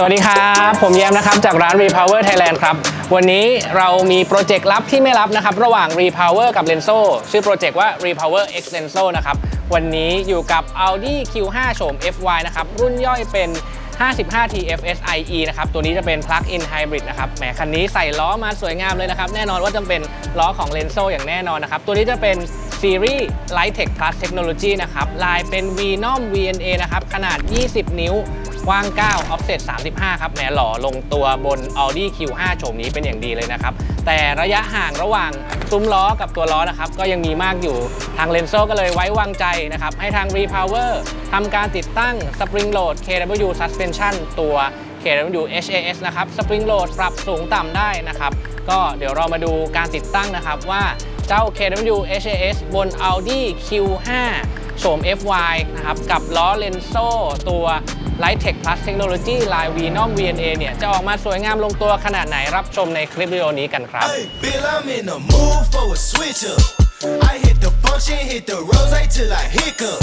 สวัสดีครับ ผมแยมนะครับ จากร้าน Repower Thailand ครับ วันนี้เรามีโปรเจกต์ลับที่ไม่ลับนะครับ ระหว่าง Repower กับ Lenso ชื่อโปรเจกต์ว่า Repower X Lenso นะครับ วันนี้อยู่กับ Audi Q5 โฉม FY นะครับ รุ่นย่อยเป็น 55T FSIe นะครับ ตัวนี้จะเป็น Plug-in Hybrid นะครับ แหม คันนี้ใส่ล้อมาสวยงามเลยนะครับ แน่นอนว่าจะเป็นล้อของ Lenso อย่างแน่นอนนะครับ ตัวนี้จะเป็น ซีรีส์ Light Tech Plus Technology นะครับ ลายเป็น Venom VNA นะครับ ขนาด 20 นิ้ว กว้าง 9 offset 35 ครับแหมหล่อลงตัวบน Audi Q5 โฉมนี้เป็นอย่างดีเลยนะครับ แต่ระยะห่างระหว่างซุ้มล้อกับตัวล้อนะครับ ก็ยังมีมากอยู่ทาง Lenso ก็เลยไว้วางใจนะครับ ให้ทาง Repower ทำการติดตั้ง Spring Load KW Suspension ตัว KW HAS นะครับ Spring Load ปรับสูงต่ำได้นะครับ ก็เดี๋ยวเรามาดูการติดตั้งนะครับว่า เจ้า KW HAS บน Audi Q5 โฉม FY นะครับ กับล้อ Lenso ตัว Light Tech Plus Technology ลาย Venom VNA เนี่ย จะออกมาสวยงามลงตัวขนาดไหนรับชมในคลิปวิดีโอนี้กันครับ Hey, Bill, I'm in the mood for a switch up. I hit the function, hit the rose till I hiccup.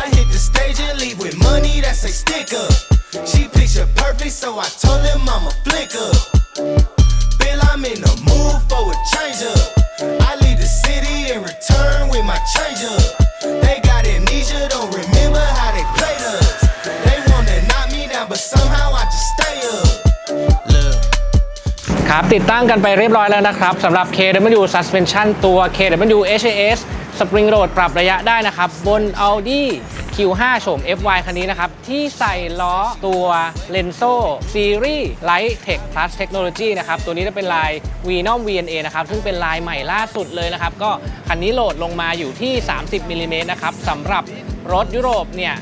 I hit the stage and leave with money that's a stick up. She picture perfect, so I told him I'm ครับติดตั้งกันไปเรียบร้อยแล้วนะครับสำหรับ KW Suspension ตัว KW HAS Spring Load ปรับระยะได้นะครับ บน Audi Q5 โฉม FY คันนี้นะครับ ที่ใส่ล้อตัว Lenso Series Light Tech Plus Technology นะครับ ตัวนี้จะเป็นลาย Venom VNA นะครับ ซึ่งเป็นลายใหม่ล่าสุดเลยนะครับ ก็คันนี้โหลดลงมาอยู่ที่ 30มิลลิเมตรนะครับสำหรับรถยุโรปเนี่ย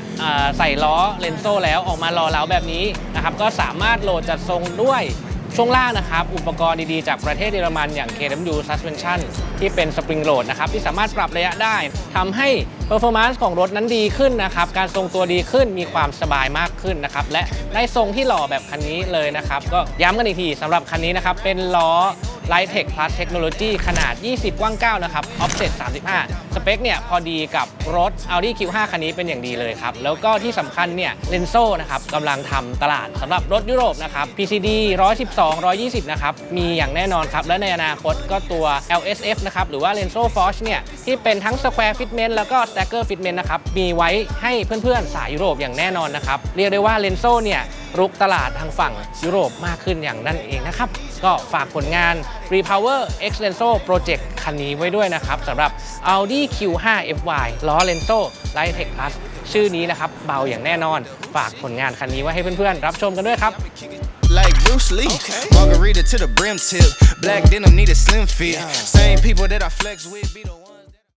ใส่ล้อเลนโซแล้วออกมารอเล้าแบบนี้นะครับ ก็สามารถโหลดจัดทรงด้วย ช่วงล่างนะครับ อุปกรณ์ดีๆ จากประเทศเยอรมันอย่าง KW Suspension ที่เป็น Spring Load นะครับ ที่สามารถปรับระยะได้ทำให้ Performance ของรถนั้นดีขึ้นนะครับ การทรงตัวดีขึ้นมีความสบายมากขึ้นนะครับ และได้ทรงที่หล่อแบบคันนี้เลยนะครับ ก็ย้ำกันอีกทีสำหรับคันนี้นะครับเป็นล้อ Light Tech Plus Technology ขนาด 20 กว้าง 9 นะครับ Offset 35 สเปคเนี่ยพอดีกับรถ Audi Q5 คันนี้เป็นอย่างดีเลยครับ แล้วก็ที่สำคัญเนี่ย Lenso นะครับกำลังทำตลาดสำหรับรถยุโรปนะครับ PCD 112 120 นะครับ มีอย่างแน่นอนครับ และในอนาคตก็ตัว LSF นะครับ หรือว่า Lenso Forge เนี่ย ที่เป็นทั้ง Square Fitment แล้วก็ Stacker Fitment นะครับ มีไว้ให้เพื่อนๆ สายยุโรปอย่างแน่นอนนะครับ เรียกได้ว่า Lenso เนี่ย รุกตลาดทางฝั่งยุโรปมากขึ้นอย่างนั่นเองนะครับ ก็ฝากผลงาน Repower X Lenso Project คันนี้ไว้ด้วยนะครับสำหรับ Audi Q5 FY ล้อ Lenso Light Tech Plus ชื่อนี้นะครับ เบาอย่างแน่นอน ฝากผลงานคันนี้ไว้ให้เพื่อนๆ รับชมกันด้วยครับ like Bruce Lee. Margarita to the brim tip. Black denim need a slim fit. Same people that I flex with be the one.